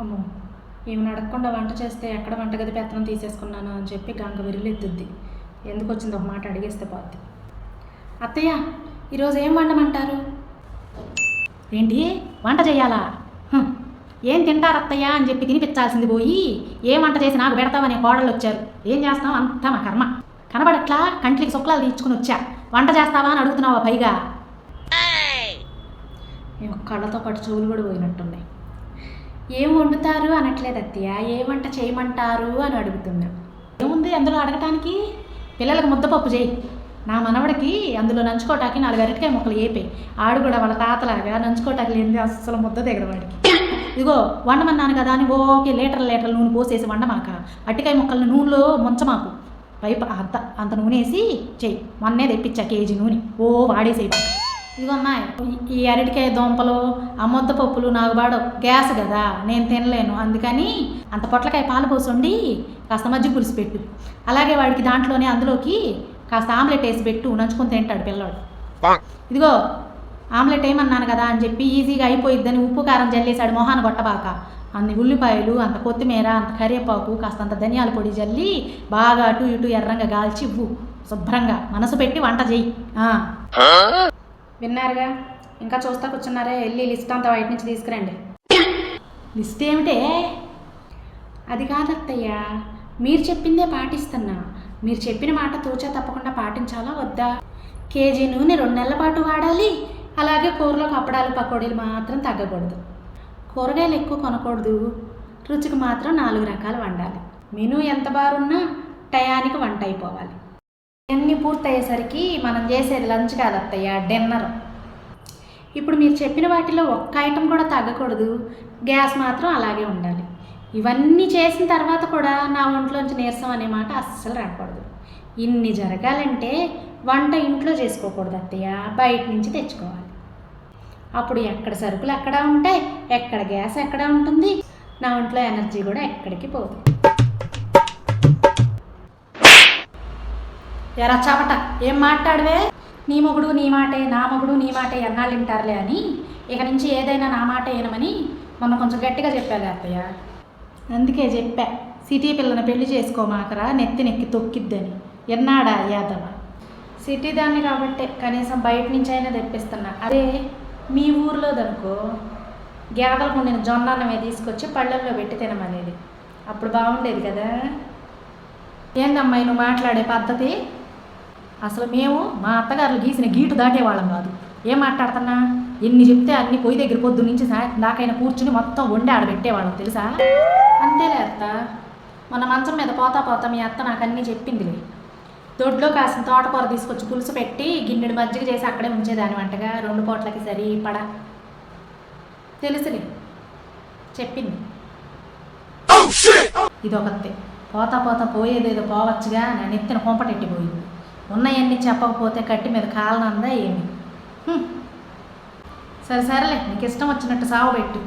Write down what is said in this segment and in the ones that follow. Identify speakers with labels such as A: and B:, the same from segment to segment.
A: అమ్మో ఈమెను అడగకుండా వంట చేస్తే ఎక్కడ వంటగది పెత్తనం తీసేసుకున్నాను అని చెప్పి గంగ విరులెత్తుద్ది. ఎందుకు వచ్చింది ఒక మాట అడిగేస్తే పోద్ది. అత్తయ్య ఈరోజు ఏం వండమంటారు? ఏంటి? వంట చేయాలా? ఏం తింటారు అత్తయ్య అని చెప్పి తినిపించాల్సింది పోయి ఏం వంట చేసి నాకు పెడతామనే కోడళ్ళు వచ్చారు. ఏం చేస్తాం అంతా మా కర్మ. కనబడట్లా? కంట్లకి శుక్లాలు తీర్చుకుని వచ్చా. వంట చేస్తావా అని అడుగుతున్నావా పైగా? కళ్ళతో పాటు చెవులు కూడా పోయినట్టున్నాయి ఏం వండుతారు అనట్లేదు అత్తయ్య. ఏ వంట చేయమంటారు అని అడుగుతున్నా. ఏముంది అందులో అడగటానికి? పిల్లలకు ముద్దపప్పు చేయి. నా మనవడికి అందులో నంచుకోటాకి నాలుగు అరటికాయ ముక్కలు ఏపే. ఆడు కూడా వాళ్ళ తాతలాగా నంచుకోటాకి లేనిది అస్సలు ముద్ద దగ్గర వాడికి. ఇదిగో వండమన్నాను కదా అని ఓకే లీటర్ లీటర్ నూనె పోసేసి వండమాక. అట్టికాయ ముక్కలను నూనెలో ముంచమాకు. పైపు అంత అంత నూనె వేసి చెయ్యి మొన్నే తెప్పించా కేజీ నూనె. ఓ వాడేసేయి. అమ్మాయి ఈ అరటికాయ దొంపలు ఆ ముద్ద పప్పులు నాకు వాడవు గ్యాస్ కదా నేను తినలేను. అందుకని అంత పొట్లకాయ పాలు పోసండి కాస్త మజ్జిగ పులుసు పెట్టు. అలాగే వాడికి దాంట్లోనే అందులోకి కాస్త ఆమ్లెట్ వేసి పెట్టు నంచుకొని తింటాడు పిల్లాడు. ఇదిగో ఆమ్లెట్ ఏమన్నాను కదా అని చెప్పి ఈజీగా అయిపోయిద్దని ఉప్పు కారం జల్లేసాడు మొహాన కొట్టబాక అన్ని ఉల్లిపాయలు అంత కొత్తిమీర అంత కరివేపాకు కాస్త అంత ధనియాల పొడి జల్లి బాగా అటు ఇటు ఎర్రంగా గాల్చి ఇవ్వు శుభ్రంగా మనసు పెట్టి వంట చెయ్యి. ఆ. విన్నారుగా? ఇంకా చూస్తా కూర్చున్నారే వెళ్ళి లిస్ట్ అంతా బయట నుంచి తీసుకురండి. లిస్ట్ ఏమిటే? అది కాదత్తయ్యా మీరు చెప్పిందే పాటిస్తున్నా. మీరు చెప్పిన మాట తూచా తప్పకుండా పాటించాలా వద్దా? కేజీ నూనె రెండు నెలల పాటు వాడాలి అలాగే కూరలో కప్పడాలు పకోడీలు మాత్రం తగ్గకూడదు. కూరగాయలు ఎక్కువ కొనకూడదు. రుచికి మాత్రం నాలుగు రకాలు వండాలి. మెను ఎంత బారున్నా టయానికి వంట అయిపోవాలి. పూర్తయ్యేసరికి మనం చేసేది లంచ్ కాదు అత్తయ్య డిన్నర్. ఇప్పుడు మీరు చెప్పిన వాటిలో ఒక్క ఐటెం కూడా తగ్గకూడదు. గ్యాస్ మాత్రం అలాగే ఉండాలి. ఇవన్నీ చేసిన తర్వాత కూడా నా ఒంట్లోంచి నీరసం అనే మాట అస్సలు రాకూడదు. ఇన్ని జరగాలంటే వంట ఇంట్లో చేసుకోకూడదు అత్తయ్య బయట నుంచి తెచ్చుకోవాలి. అప్పుడు ఎక్కడ సరుకులు ఎక్కడ ఉంటాయి ఎక్కడ గ్యాస్ ఎక్కడ ఉంటుంది నా ఒంట్లో ఎనర్జీ కూడా ఎక్కడికి పోదు. ఎరా చాపట ఏం మాట్లాడవే? నీ మొగుడు నీ మాటే నా మొగుడు నీ మాటే ఎన్నాళ్ళు వింటారులే అని. ఇక నుంచి ఏదైనా నా మాట ఏనమని మొన్న కొంచెం గట్టిగా చెప్పాలి అత్తయ్య. అందుకే చెప్పా సిటీ పిల్లని పెళ్ళి చేసుకోమాకరా నెత్తి నెక్కి తొక్కిద్దని. ఎన్నాడా యాదవ. సిటీ దాన్ని కాబట్టే కనీసం బయట నుంచి అయినా తెప్పిస్తున్నా. అదే మీ ఊర్లోదనుకో గేదలకు ఉండిన జొన్నన్నమే తీసుకొచ్చి పళ్ళల్లో పెట్టి తినమనేది. అప్పుడు బాగుండేది కదా. ఏందమ్మాయి నువ్వు మాట్లాడే పద్ధతి? అసలు మేము మా అత్తగారులు గీసిన గీటు దాటేవాళ్ళం కాదు. ఏం మాట్లాడుతున్నా? ఎన్ని చెప్తే అన్ని పొయ్యి దగ్గర పొద్దు నుంచి దాకైనా కూర్చుని మొత్తం వండి ఆడబెట్టేవాళ్ళం తెలుసా? అంతేలే అత్త. మన మంచం మీద పోతా పోతా మీ అత్త నాకు అన్నీ చెప్పిందిలే. దొడ్లో కాసిన తోటకూర తీసుకొచ్చి పులుసు పెట్టి గిన్నెడు మజ్జిగ చేసి అక్కడే ఉంచేదాని వంటగా. రెండు పూట్లకి సరి పడ. తెలుసులే. చెప్పింది. ఇదొకతే. పోతా పోతా పోయేదేదో పోవచ్చుగా నా నెత్తిన కొంపటెట్టిపోయింది ఉన్నాయన్నీ చెప్పకపోతే కట్టి మీద కాలనందా ఏమి? సరే సరేలే నీకు ఇష్టం వచ్చినట్టు సాగు పెట్టు.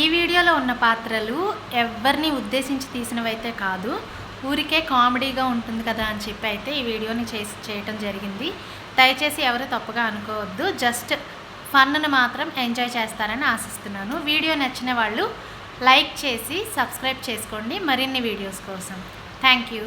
A: ఈ వీడియోలో ఉన్న పాత్రలు ఎవరిని ఉద్దేశించి తీసినవైతే కాదు. ఊరికే కామెడీగా ఉంటుంది కదా అని చెప్పి అయితే ఈ వీడియోని చేసి చేయటం జరిగింది. దయచేసి ఎవరు తప్పుగా అనుకోవద్దు. జస్ట్ ఫన్ను మాత్రం ఎంజాయ్ చేస్తారని ఆశిస్తున్నాను. వీడియో నచ్చిన వాళ్ళు లైక్ చేసి సబ్స్క్రైబ్ చేసుకోండి. మరిన్ని వీడియోస్ కోసం. Thank you.